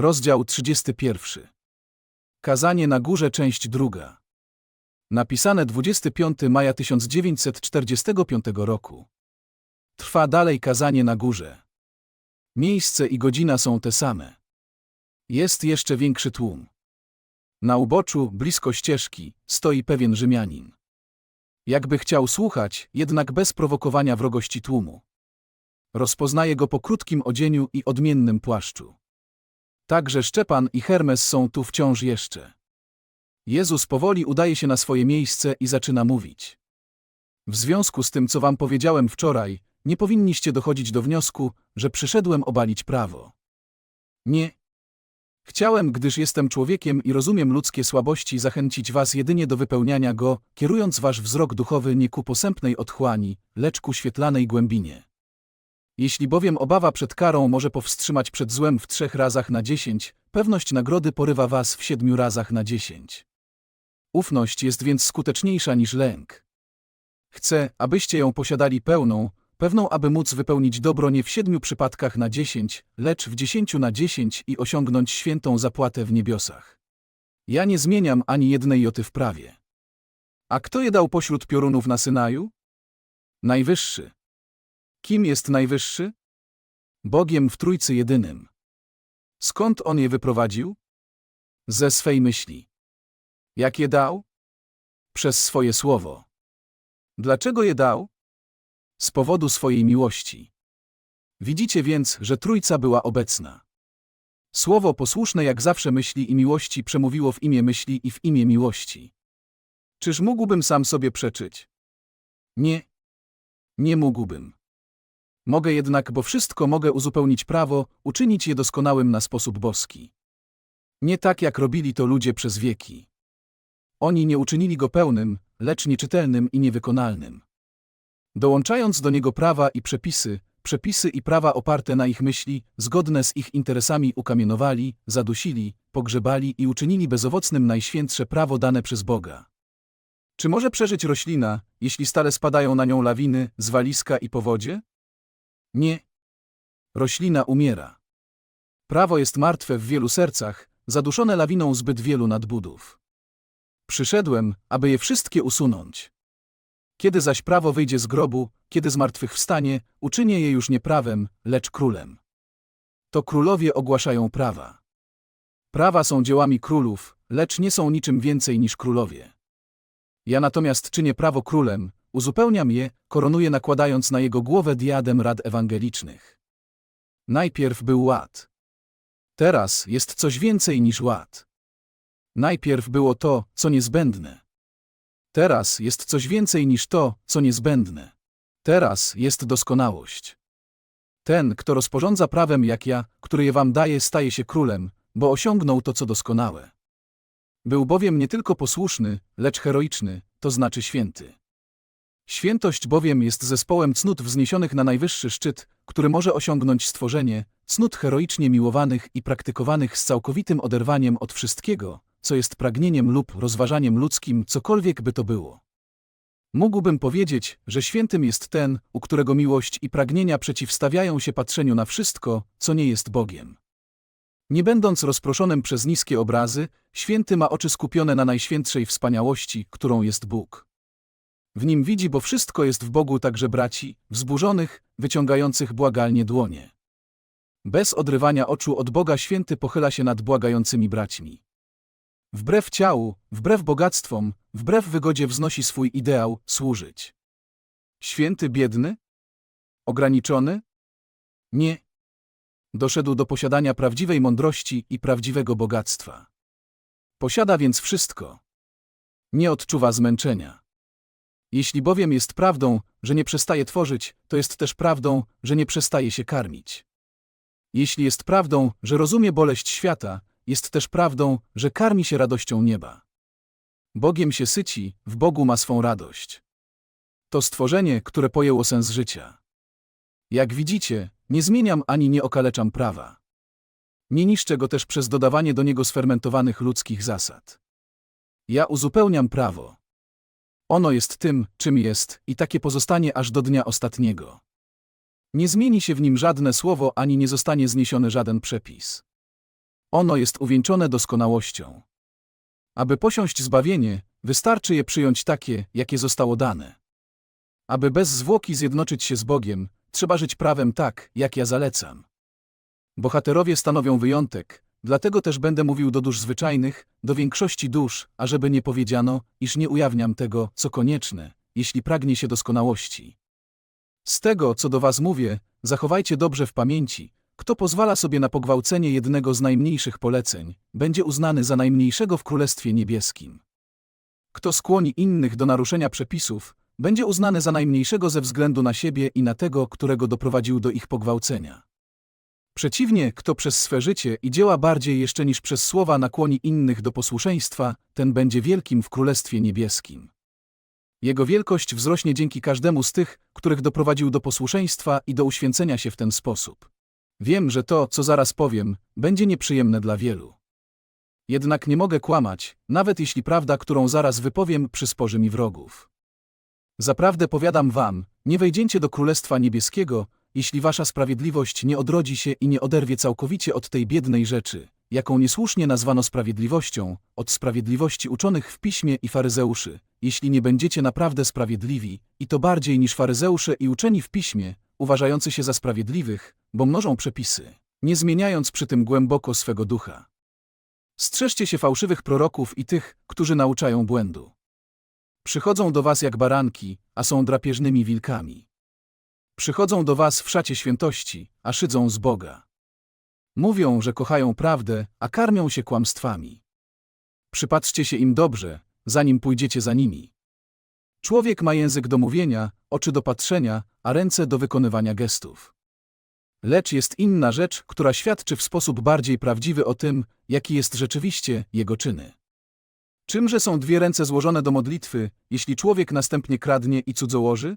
Rozdział 31. Kazanie na górze, część druga. Napisane 25 maja 1945 roku. Trwa dalej kazanie na górze. Miejsce i godzina są te same. Jest jeszcze większy tłum. Na uboczu, blisko ścieżki, stoi pewien Rzymianin. Jakby chciał słuchać, jednak bez prowokowania wrogości tłumu. Rozpoznaje go po krótkim odzieniu i odmiennym płaszczu. Także Szczepan i Hermes są tu wciąż jeszcze. Jezus powoli udaje się na swoje miejsce i zaczyna mówić. W związku z tym, co wam powiedziałem wczoraj, nie powinniście dochodzić do wniosku, że przyszedłem obalić prawo. Nie. Chciałem, gdyż jestem człowiekiem i rozumiem ludzkie słabości, zachęcić was jedynie do wypełniania go, kierując wasz wzrok duchowy nie ku posępnej otchłani, lecz ku świetlanej głębinie. Jeśli bowiem obawa przed karą może powstrzymać przed złem w trzech razach na dziesięć, pewność nagrody porywa was w siedmiu razach na dziesięć. Ufność jest więc skuteczniejsza niż lęk. Chcę, abyście ją posiadali pełną, pewną, aby móc wypełnić dobro nie w siedmiu przypadkach na dziesięć, lecz w dziesięciu na dziesięć i osiągnąć świętą zapłatę w niebiosach. Ja nie zmieniam ani jednej joty w prawie. A kto je dał pośród piorunów na Synaju? Najwyższy. Kim jest Najwyższy? Bogiem w Trójcy Jedynym. Skąd On je wyprowadził? Ze swej myśli. Jak je dał? Przez swoje słowo. Dlaczego je dał? Z powodu swojej miłości. Widzicie więc, że Trójca była obecna. Słowo posłuszne jak zawsze myśli i miłości przemówiło w imię myśli i w imię miłości. Czyż mógłbym sam sobie przeczyć? Nie. Nie mógłbym. Mogę jednak, bo wszystko mogę uzupełnić prawo, uczynić je doskonałym na sposób boski. Nie tak, jak robili to ludzie przez wieki. Oni nie uczynili go pełnym, lecz nieczytelnym i niewykonalnym. Dołączając do niego prawa i przepisy, przepisy i prawa oparte na ich myśli, zgodne z ich interesami ukamienowali, zadusili, pogrzebali i uczynili bezowocnym najświętsze prawo dane przez Boga. Czy może przeżyć roślina, jeśli stale spadają na nią lawiny, zwaliska i powodzie? Nie. Roślina umiera. Prawo jest martwe w wielu sercach, zaduszone lawiną zbyt wielu nadbudów. Przyszedłem, aby je wszystkie usunąć. Kiedy zaś prawo wyjdzie z grobu, kiedy zmartwychwstanie, uczynię je już nie prawem, lecz królem. To królowie ogłaszają prawa. Prawa są dziełami królów, lecz nie są niczym więcej niż królowie. Ja natomiast czynię prawo królem, uzupełniam je, koronuję nakładając na jego głowę diadem rad ewangelicznych. Najpierw był ład. Teraz jest coś więcej niż ład. Najpierw było to, co niezbędne. Teraz jest coś więcej niż to, co niezbędne. Teraz jest doskonałość. Ten, kto rozporządza prawem jak ja, który je wam daje, staje się królem, bo osiągnął to, co doskonałe. Był bowiem nie tylko posłuszny, lecz heroiczny, to znaczy święty. Świętość bowiem jest zespołem cnót wzniesionych na najwyższy szczyt, który może osiągnąć stworzenie, cnót heroicznie miłowanych i praktykowanych z całkowitym oderwaniem od wszystkiego, co jest pragnieniem lub rozważaniem ludzkim, cokolwiek by to było. Mógłbym powiedzieć, że świętym jest ten, u którego miłość i pragnienia przeciwstawiają się patrzeniu na wszystko, co nie jest Bogiem. Nie będąc rozproszonym przez niskie obrazy, święty ma oczy skupione na najświętszej wspaniałości, którą jest Bóg. W nim widzi, bo wszystko jest w Bogu także braci, wzburzonych, wyciągających błagalnie dłonie. Bez odrywania oczu od Boga święty pochyla się nad błagającymi braćmi. Wbrew ciału, wbrew bogactwom, wbrew wygodzie wznosi swój ideał służyć. Święty biedny? Ograniczony? Nie. Doszedł do posiadania prawdziwej mądrości i prawdziwego bogactwa. Posiada więc wszystko. Nie odczuwa zmęczenia. Jeśli bowiem jest prawdą, że nie przestaje tworzyć, to jest też prawdą, że nie przestaje się karmić. Jeśli jest prawdą, że rozumie boleść świata, jest też prawdą, że karmi się radością nieba. Bogiem się syci, w Bogu ma swą radość. To stworzenie, które pojęło sens życia. Jak widzicie, nie zmieniam ani nie okaleczam prawa. Nie niszczę go też przez dodawanie do niego sfermentowanych ludzkich zasad. Ja uzupełniam prawo. Ono jest tym, czym jest, i takie pozostanie aż do dnia ostatniego. Nie zmieni się w nim żadne słowo ani nie zostanie zniesiony żaden przepis. Ono jest uwieńczone doskonałością. Aby posiąść zbawienie, wystarczy je przyjąć takie, jakie zostało dane. Aby bez zwłoki zjednoczyć się z Bogiem, trzeba żyć prawem tak, jak ja zalecam. Bohaterowie stanowią wyjątek, dlatego też będę mówił do dusz zwyczajnych, do większości dusz, ażeby nie powiedziano, iż nie ujawniam tego, co konieczne, jeśli pragnie się doskonałości. Z tego, co do was mówię, zachowajcie dobrze w pamięci, kto pozwala sobie na pogwałcenie jednego z najmniejszych poleceń, będzie uznany za najmniejszego w Królestwie Niebieskim. Kto skłoni innych do naruszenia przepisów, będzie uznany za najmniejszego ze względu na siebie i na tego, którego doprowadził do ich pogwałcenia. Przeciwnie, kto przez swe życie i dzieła bardziej jeszcze niż przez słowa nakłoni innych do posłuszeństwa, ten będzie wielkim w Królestwie Niebieskim. Jego wielkość wzrośnie dzięki każdemu z tych, których doprowadził do posłuszeństwa i do uświęcenia się w ten sposób. Wiem, że to, co zaraz powiem, będzie nieprzyjemne dla wielu. Jednak nie mogę kłamać, nawet jeśli prawda, którą zaraz wypowiem, przysporzy mi wrogów. Zaprawdę powiadam wam, nie wejdziecie do Królestwa Niebieskiego, jeśli wasza sprawiedliwość nie odrodzi się i nie oderwie całkowicie od tej biednej rzeczy, jaką niesłusznie nazwano sprawiedliwością, od sprawiedliwości uczonych w piśmie i faryzeuszy, jeśli nie będziecie naprawdę sprawiedliwi, i to bardziej niż faryzeusze i uczeni w piśmie, uważający się za sprawiedliwych, bo mnożą przepisy, nie zmieniając przy tym głęboko swego ducha. Strzeżcie się fałszywych proroków i tych, którzy nauczają błędu. Przychodzą do was jak baranki, a są drapieżnymi wilkami. Przychodzą do was w szacie świętości, a szydzą z Boga. Mówią, że kochają prawdę, a karmią się kłamstwami. Przypatrzcie się im dobrze, zanim pójdziecie za nimi. Człowiek ma język do mówienia, oczy do patrzenia, a ręce do wykonywania gestów. Lecz jest inna rzecz, która świadczy w sposób bardziej prawdziwy o tym, jaki jest rzeczywiście jego czyny. Czymże są dwie ręce złożone do modlitwy, jeśli człowiek następnie kradnie i cudzołoży?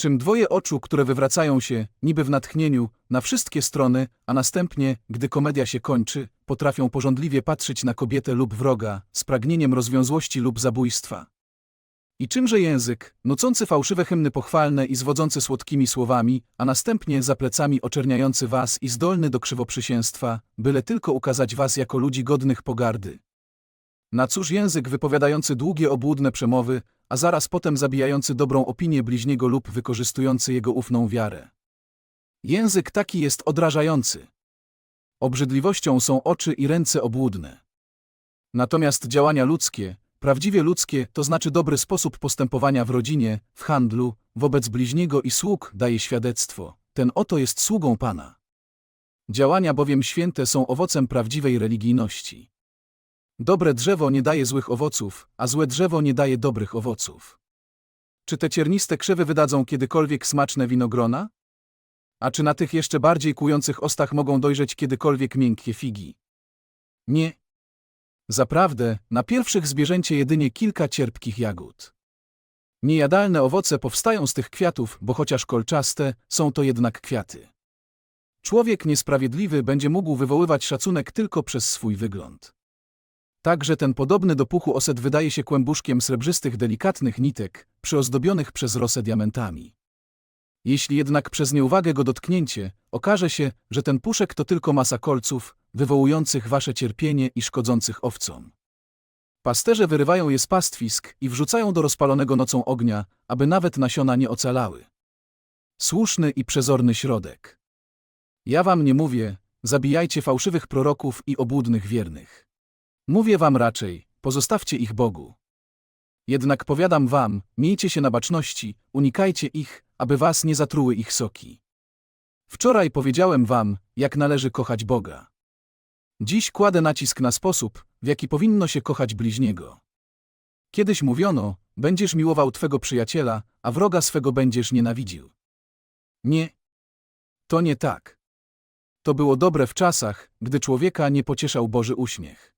Czym dwoje oczu, które wywracają się, niby w natchnieniu, na wszystkie strony, a następnie, gdy komedia się kończy, potrafią porządliwie patrzeć na kobietę lub wroga, z pragnieniem rozwiązłości lub zabójstwa. I czymże język, nucący fałszywe hymny pochwalne i zwodzący słodkimi słowami, a następnie za plecami oczerniający was i zdolny do krzywoprzysięstwa, byle tylko ukazać was jako ludzi godnych pogardy. Na cóż język wypowiadający długie obłudne przemowy, a zaraz potem zabijający dobrą opinię bliźniego lub wykorzystujący jego ufną wiarę. Język taki jest odrażający. Obrzydliwością są oczy i ręce obłudne. Natomiast działania ludzkie, prawdziwie ludzkie, to znaczy dobry sposób postępowania w rodzinie, w handlu, wobec bliźniego i sług daje świadectwo. Ten oto jest sługą Pana. Działania bowiem święte są owocem prawdziwej religijności. Dobre drzewo nie daje złych owoców, a złe drzewo nie daje dobrych owoców. Czy te cierniste krzewy wydadzą kiedykolwiek smaczne winogrona? A czy na tych jeszcze bardziej kujących ostach mogą dojrzeć kiedykolwiek miękkie figi? Nie. Zaprawdę, na pierwszych zbierzęcie jedynie kilka cierpkich jagód. Niejadalne owoce powstają z tych kwiatów, bo chociaż kolczaste, są to jednak kwiaty. Człowiek niesprawiedliwy będzie mógł wywoływać szacunek tylko przez swój wygląd. Także ten podobny do puchu oset wydaje się kłębuszkiem srebrzystych delikatnych nitek, przyozdobionych przez rosę diamentami. Jeśli jednak przez nieuwagę go dotknięcie, okaże się, że ten puszek to tylko masa kolców, wywołujących wasze cierpienie i szkodzących owcom. Pasterze wyrywają je z pastwisk i wrzucają do rozpalonego nocą ognia, aby nawet nasiona nie ocalały. Słuszny i przezorny środek. Ja wam nie mówię, zabijajcie fałszywych proroków i obłudnych wiernych. Mówię wam raczej, pozostawcie ich Bogu. Jednak powiadam wam, miejcie się na baczności, unikajcie ich, aby was nie zatruły ich soki. Wczoraj powiedziałem wam, jak należy kochać Boga. Dziś kładę nacisk na sposób, w jaki powinno się kochać bliźniego. Kiedyś mówiono, będziesz miłował twego przyjaciela, a wroga swego będziesz nienawidził. Nie. To nie tak. To było dobre w czasach, gdy człowieka nie pocieszał Boży uśmiech.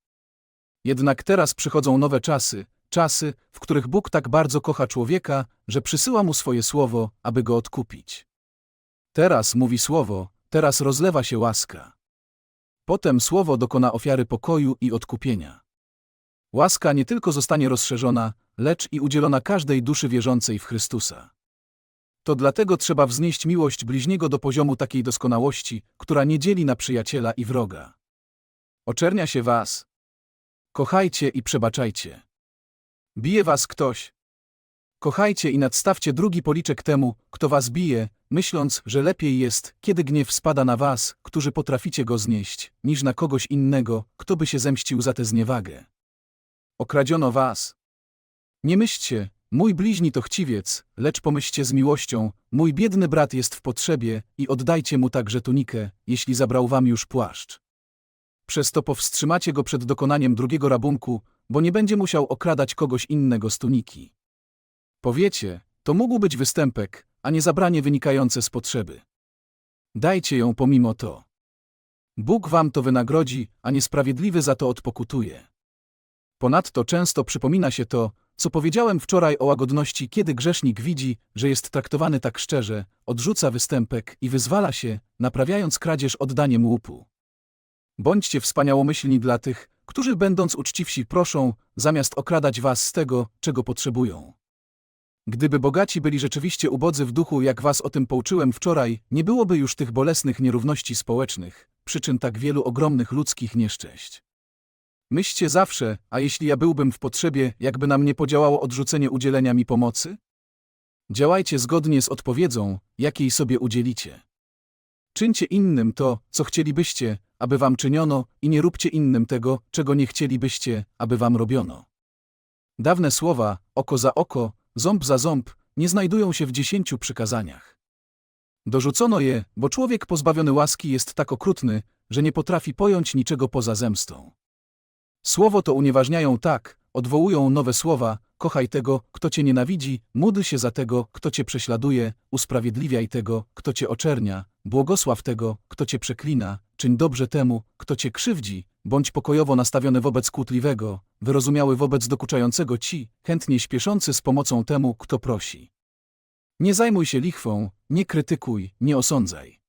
Jednak teraz przychodzą nowe czasy, czasy, w których Bóg tak bardzo kocha człowieka, że przysyła mu swoje słowo, aby go odkupić. Teraz mówi słowo, teraz rozlewa się łaska. Potem słowo dokona ofiary pokoju i odkupienia. Łaska nie tylko zostanie rozszerzona, lecz i udzielona każdej duszy wierzącej w Chrystusa. To dlatego trzeba wznieść miłość bliźniego do poziomu takiej doskonałości, która nie dzieli na przyjaciela i wroga. Oczernia się was. Kochajcie i przebaczajcie. Bije was ktoś. Kochajcie i nadstawcie drugi policzek temu, kto was bije, myśląc, że lepiej jest, kiedy gniew spada na was, którzy potraficie go znieść, niż na kogoś innego, kto by się zemścił za tę zniewagę. Okradziono was. Nie myślcie, mój bliźni to chciwiec, lecz pomyślcie z miłością, mój biedny brat jest w potrzebie i oddajcie mu także tunikę, jeśli zabrał wam już płaszcz. Przez to powstrzymacie go przed dokonaniem drugiego rabunku, bo nie będzie musiał okradać kogoś innego z tuniki. Powiecie, to mógł być występek, a nie zabranie wynikające z potrzeby. Dajcie ją pomimo to. Bóg wam to wynagrodzi, a niesprawiedliwy za to odpokutuje. Ponadto często przypomina się to, co powiedziałem wczoraj o łagodności, kiedy grzesznik widzi, że jest traktowany tak szczerze, odrzuca występek i wyzwala się, naprawiając kradzież oddaniem łupu. Bądźcie wspaniałomyślni dla tych, którzy będąc uczciwsi proszą, zamiast okradać was z tego, czego potrzebują. Gdyby bogaci byli rzeczywiście ubodzy w duchu, jak was o tym pouczyłem wczoraj, nie byłoby już tych bolesnych nierówności społecznych, przyczyn tak wielu ogromnych ludzkich nieszczęść. Myślcie zawsze, a jeśli ja byłbym w potrzebie, jakby na mnie podziałało odrzucenie udzielenia mi pomocy? Działajcie zgodnie z odpowiedzą, jakiej sobie udzielicie. Czyńcie innym to, co chcielibyście, aby wam czyniono, i nie róbcie innym tego, czego nie chcielibyście, aby wam robiono. Dawne słowa, oko za oko, ząb za ząb, nie znajdują się w dziesięciu przykazaniach. Dorzucono je, bo człowiek pozbawiony łaski jest tak okrutny, że nie potrafi pojąć niczego poza zemstą. Słowo to unieważniają tak, odwołują nowe słowa, kochaj tego, kto cię nienawidzi, módl się za tego, kto cię prześladuje, usprawiedliwiaj tego, kto cię oczernia, błogosław tego, kto cię przeklina, czyń dobrze temu, kto cię krzywdzi, bądź pokojowo nastawiony wobec kłótliwego, wyrozumiały wobec dokuczającego ci, chętnie śpieszący z pomocą temu, kto prosi. Nie zajmuj się lichwą, nie krytykuj, nie osądzaj.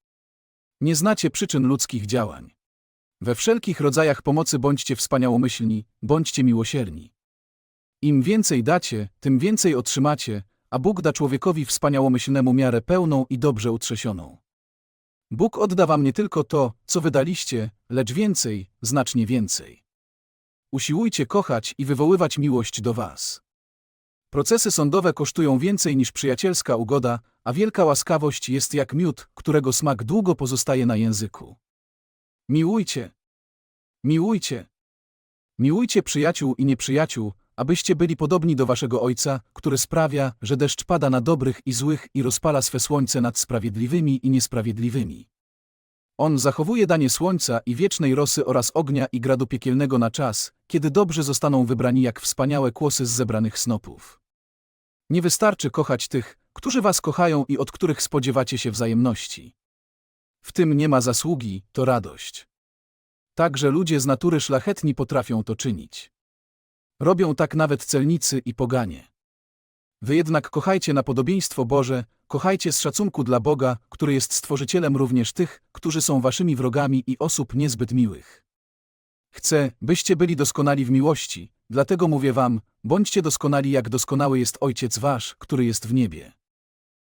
Nie znacie przyczyn ludzkich działań. We wszelkich rodzajach pomocy bądźcie wspaniałomyślni, bądźcie miłosierni. Im więcej dacie, tym więcej otrzymacie, a Bóg da człowiekowi wspaniałomyślnemu miarę pełną i dobrze utrzesioną. Bóg odda wam nie tylko to, co wydaliście, lecz więcej, znacznie więcej. Usiłujcie kochać i wywoływać miłość do was. Procesy sądowe kosztują więcej niż przyjacielska ugoda, a wielka łaskawość jest jak miód, którego smak długo pozostaje na języku. Miłujcie. Miłujcie. Miłujcie przyjaciół i nieprzyjaciół, abyście byli podobni do waszego Ojca, który sprawia, że deszcz pada na dobrych i złych i rozpala swe słońce nad sprawiedliwymi i niesprawiedliwymi. On zachowuje danie słońca i wiecznej rosy oraz ognia i gradu piekielnego na czas, kiedy dobrzy zostaną wybrani jak wspaniałe kłosy z zebranych snopów. Nie wystarczy kochać tych, którzy was kochają i od których spodziewacie się wzajemności. W tym nie ma zasługi, to radość. Także ludzie z natury szlachetni potrafią to czynić. Robią tak nawet celnicy i poganie. Wy jednak kochajcie na podobieństwo Boże, kochajcie z szacunku dla Boga, który jest stworzycielem również tych, którzy są waszymi wrogami i osób niezbyt miłych. Chcę, byście byli doskonali w miłości, dlatego mówię wam, bądźcie doskonali jak doskonały jest Ojciec wasz, który jest w niebie.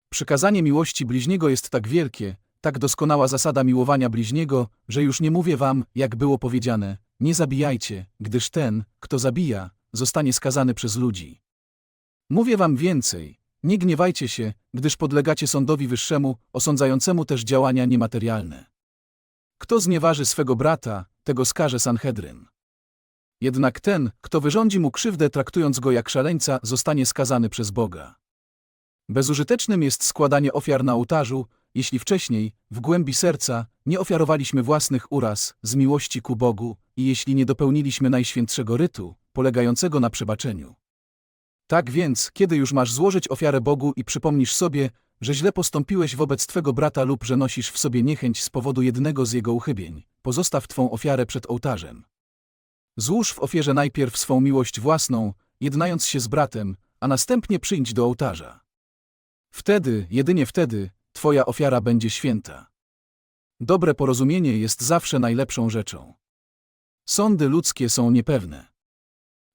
Przykazanie miłości bliźniego jest tak wielkie, tak doskonała zasada miłowania bliźniego, że już nie mówię wam, jak było powiedziane, nie zabijajcie, gdyż ten, kto zabija, zostanie skazany przez ludzi. Mówię wam więcej, nie gniewajcie się, gdyż podlegacie sądowi wyższemu, osądzającemu też działania niematerialne. Kto znieważy swego brata, tego skaże Sanhedryn. Jednak ten, kto wyrządzi mu krzywdę traktując go jak szaleńca, zostanie skazany przez Boga. Bezużytecznym jest składanie ofiar na ołtarzu, jeśli wcześniej, w głębi serca, nie ofiarowaliśmy własnych uraz z miłości ku Bogu i jeśli nie dopełniliśmy najświętszego rytu, polegającego na przebaczeniu. Tak więc, kiedy już masz złożyć ofiarę Bogu i przypomnisz sobie, że źle postąpiłeś wobec Twego brata lub że nosisz w sobie niechęć z powodu jednego z jego uchybień, pozostaw Twą ofiarę przed ołtarzem. Złóż w ofierze najpierw swą miłość własną, jednając się z bratem, a następnie przyjdź do ołtarza. Wtedy, jedynie wtedy, Twoja ofiara będzie święta. Dobre porozumienie jest zawsze najlepszą rzeczą. Sądy ludzkie są niepewne.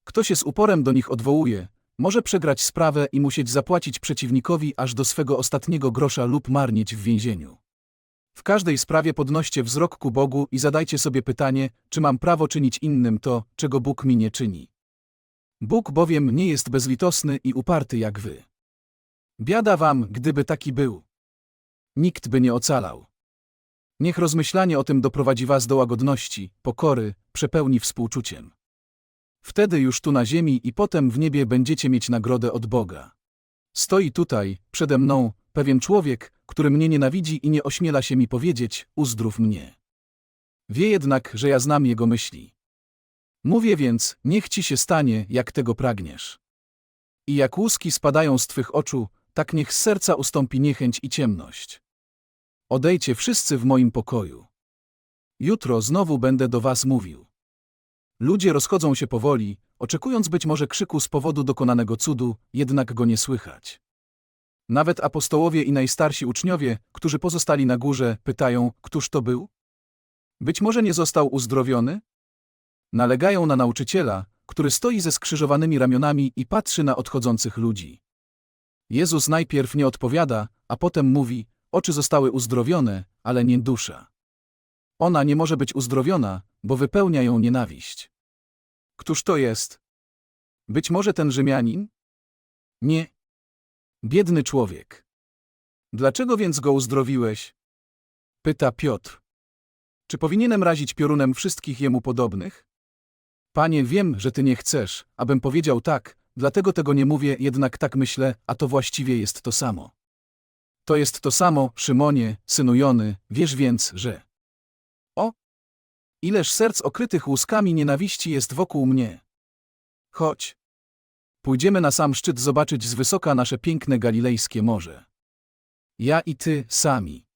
Kto się z uporem do nich odwołuje, może przegrać sprawę i musieć zapłacić przeciwnikowi aż do swego ostatniego grosza lub marnieć w więzieniu. W każdej sprawie podnoście wzrok ku Bogu i zadajcie sobie pytanie, czy mam prawo czynić innym to, czego Bóg mi nie czyni. Bóg bowiem nie jest bezlitosny i uparty jak wy. Biada wam, gdyby taki był. Nikt by nie ocalał. Niech rozmyślanie o tym doprowadzi was do łagodności, pokory, przepełni współczuciem. Wtedy już tu na ziemi i potem w niebie będziecie mieć nagrodę od Boga. Stoi tutaj, przede mną, pewien człowiek, który mnie nienawidzi i nie ośmiela się mi powiedzieć, uzdrów mnie. Wie jednak, że ja znam jego myśli. Mówię więc, niech ci się stanie, jak tego pragniesz. I jak łuski spadają z twych oczu, tak niech z serca ustąpi niechęć i ciemność. Odejdźcie wszyscy w moim pokoju. Jutro znowu będę do was mówił. Ludzie rozchodzą się powoli, oczekując być może krzyku z powodu dokonanego cudu, jednak go nie słychać. Nawet apostołowie i najstarsi uczniowie, którzy pozostali na górze, pytają, któż to był? Być może nie został uzdrowiony? Nalegają na nauczyciela, który stoi ze skrzyżowanymi ramionami i patrzy na odchodzących ludzi. Jezus najpierw nie odpowiada, a potem mówi: Oczy zostały uzdrowione, ale nie dusza. Ona nie może być uzdrowiona, bo wypełnia ją nienawiść. Któż to jest? Być może ten Rzymianin? Nie. Biedny człowiek. Dlaczego więc go uzdrowiłeś? Pyta Piotr. Czy powinienem razić piorunem wszystkich jemu podobnych? Panie, wiem, że ty nie chcesz, abym powiedział tak, dlatego tego nie mówię, jednak tak myślę, a to właściwie jest to samo. To jest to samo, Szymonie, synu Jony, wiesz więc, że... Ileż serc okrytych łuskami nienawiści jest wokół mnie. Chodź. Pójdziemy na sam szczyt zobaczyć z wysoka nasze piękne galilejskie morze. Ja i ty sami.